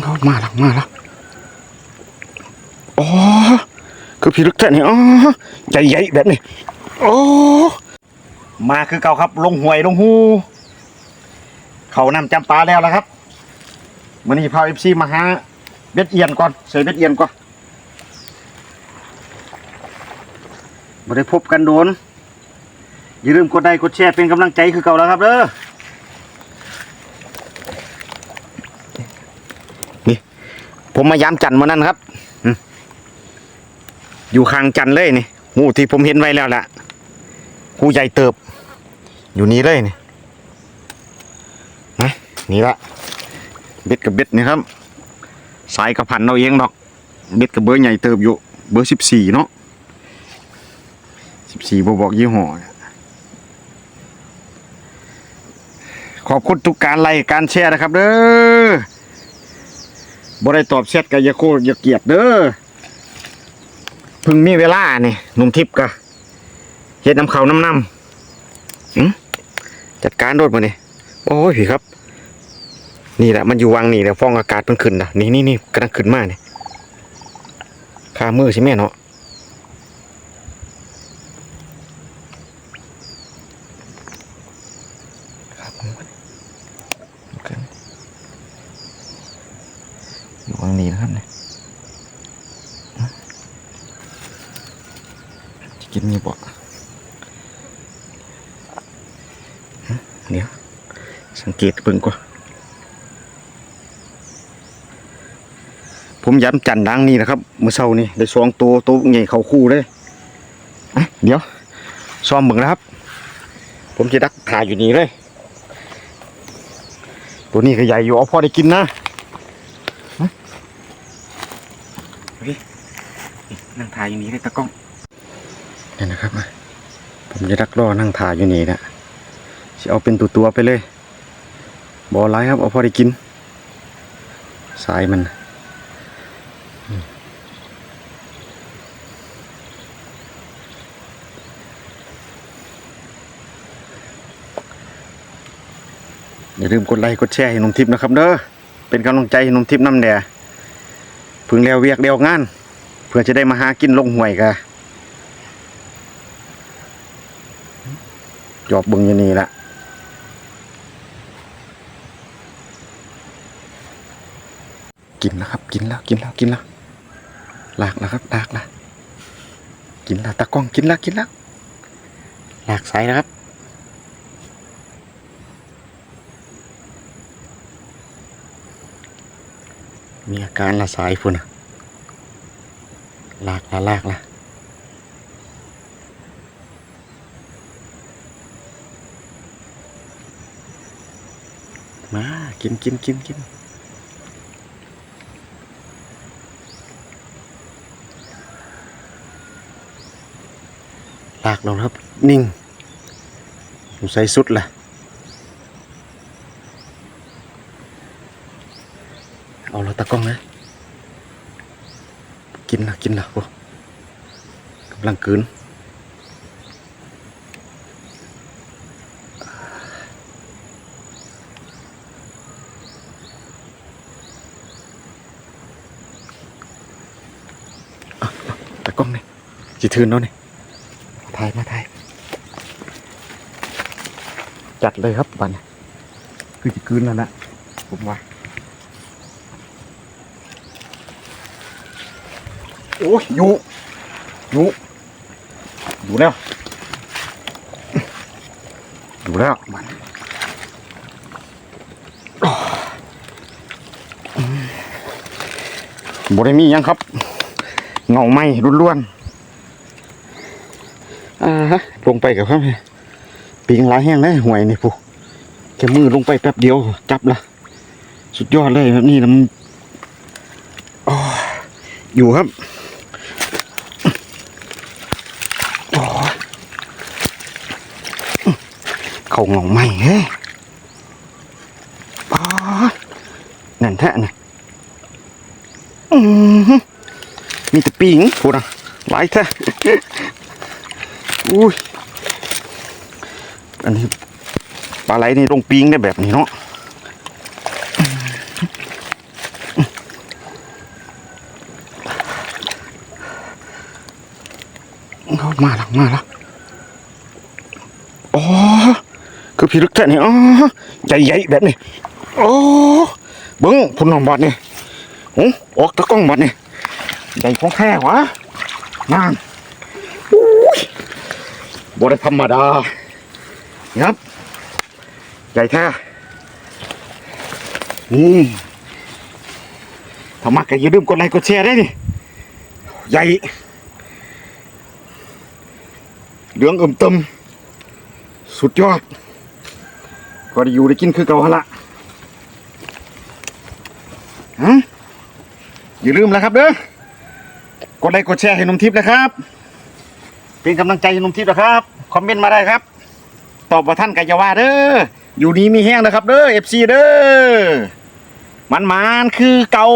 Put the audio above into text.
เอามาแล้วมาแล้วอ๋อคือพี่ลึกแท้นี่อ๋อใหญ่ๆแบบนี้โอ้มาคือเก่าครับ ลงหวยลงหูเขานำจำปาแล้วละครับวันนี้พาเอฟซีมาหาเบ็ดเอียนก่อนใส่เบ็ดเอียนก่อนบ่ได้พบกันโดนอย่าลืมกดไลค์กดแชร์เป็นกำลังใจคือเก่าแล้วครับเด้อ ผมมาย้ำจันทร์มานั่นครับอยู่ข้างจันทร์เลยนี่หูที่ผมเห็นไว้แล้วล่ะหูใหญ่เติบ อยู่นี่เลยนี่นะนี่ละเบ็ดกับเบ็ดนี่ครับ สายกระพันเราเองดอก เบ็ดกับเบอร์ใหญ่เติบอยู่ เบอร์สิบสี่เนาะสิบสี่บบอกยี่ห้อขอบคุณทุกการไลค์การแชร์นะครับเด้อ บ่ได้ตอบแชทกับยาโคอย่าเกียดเด้อเพิ่งมีเวลานี่หนุ่มทิพย์กะเฮ็ดน้ำเขาน้ำน้ำจัดการโดดมาเนี่ยโอ้ยพี่ครับ นี่แหละมันอยู่วังนี่แหละฟองอากาศมันขึ้นนะนี่นี่นี่กำลังขึ้นมาเนี่ยขามือใช่ไหมเนาะครับมือมันโอเค อยู่วังนี้นะครับเนี่ยจะกินมีบ่เดี๋ยวสังเกตเบิ่งก่อนผมย้ำจันดังนี่นะครับเมื่อเช้านี่ได้สองตัวตัวใหญ่เขาคู่เลยเดี๋ยวซ้อมเบิ่งนะครับ ผมจะดักถ่ายอยู่นี่เลย ตัวนี้ก็ใหญ่อยู่เอาพอได้กินนะเฮ้ย นั่งถ่ายอยู่นี่เลยตะกล้องนี่นะครับผมจะดักรอนั่งถ่ายอยู่นี่นะจะเอาเป็นตัวตัวไปเลยบอไลายครับเอาพอได้กิน สายมันอย่าลืมกดไลค์กดแชร์ให้นมทิพย์นะครับเด้อเป็นกำลังใจให้นมทิพย์น้ำแดเพึ่งแล้วเวียกเดียวงาน พื่อจะได้มาหากินลงห่วยกะจอบเบึงอยู่นี่ละกินแล้วครับ กินแล้วกินแล้วกินแล้วหลากแล้วครับหลากล้วกินแล้วตะก้องกินแล้วกินแล้วลากสายแล้วครับมีอาการละสายพุ่นน่ะ ลากละลากละมากินกินกินกินลา กเราครับนิ่งผมใส่สุดละกินนะกินนะโอ้กำลังกืนเอาเอาตะกล้องนี่จีทืนเนาะนี่ถ่ายมาถ่ายจัดเลยครับบันคือจะกืนแล้วนะผมว่า โอ้ยอยู่อยู่อยู่แล้วอยู่แล้วมันบได้มีหยังครับเงาไหมล้วนๆอ่าฮะลงไปกับครับปิงหลายแห้งเลยห่วยนี่ผู้แค่มือลงไปแป๊บเดียวจับละสุดยอดเลยแบบนี้นะมันอ๋ออยู่ครับ เขาเงาใหม่เฮ้ยป้านั่นแท้น่ะมีแต่ปิงพูดนะไว้แท้อุ้ยอันนี้ปลาไหลในี่งปิงได้แบบนี้เนาะมาแล้วมาแล้วอ๋อ คือพี่ลึกแท้นี่อ๋อใหญ่ๆแบบนี้โอ้เบิ้งพุ่นนองบอดนี่โอ้ออกตะก้องบอดนี่ใหญ่ของแท้วะนางอุ้ยบ่ได้ธรรมดาครับใหญ่แท้นี่ถ้ามักก็อย่าลืมกดไลค์กดแชร์ได้นี่ใหญ่เหลืองอมตึมสุดยอด ก็ได้อยู่ได้กินคือเก่าหั่นละฮะอย่าลืมนะครับเด้อกดไลค์กดแชร์ให้นุ่มทิพย์นะครับ เป็นกำลังใจให้นุ่มทิพย์นะครับ คอมเมนต์มาได้ครับ ตอบว่าท่านกายว่าเด้ออยู่นี้มีแห้งนะครับ เด้อ FC เด้อมันมานคือเก่า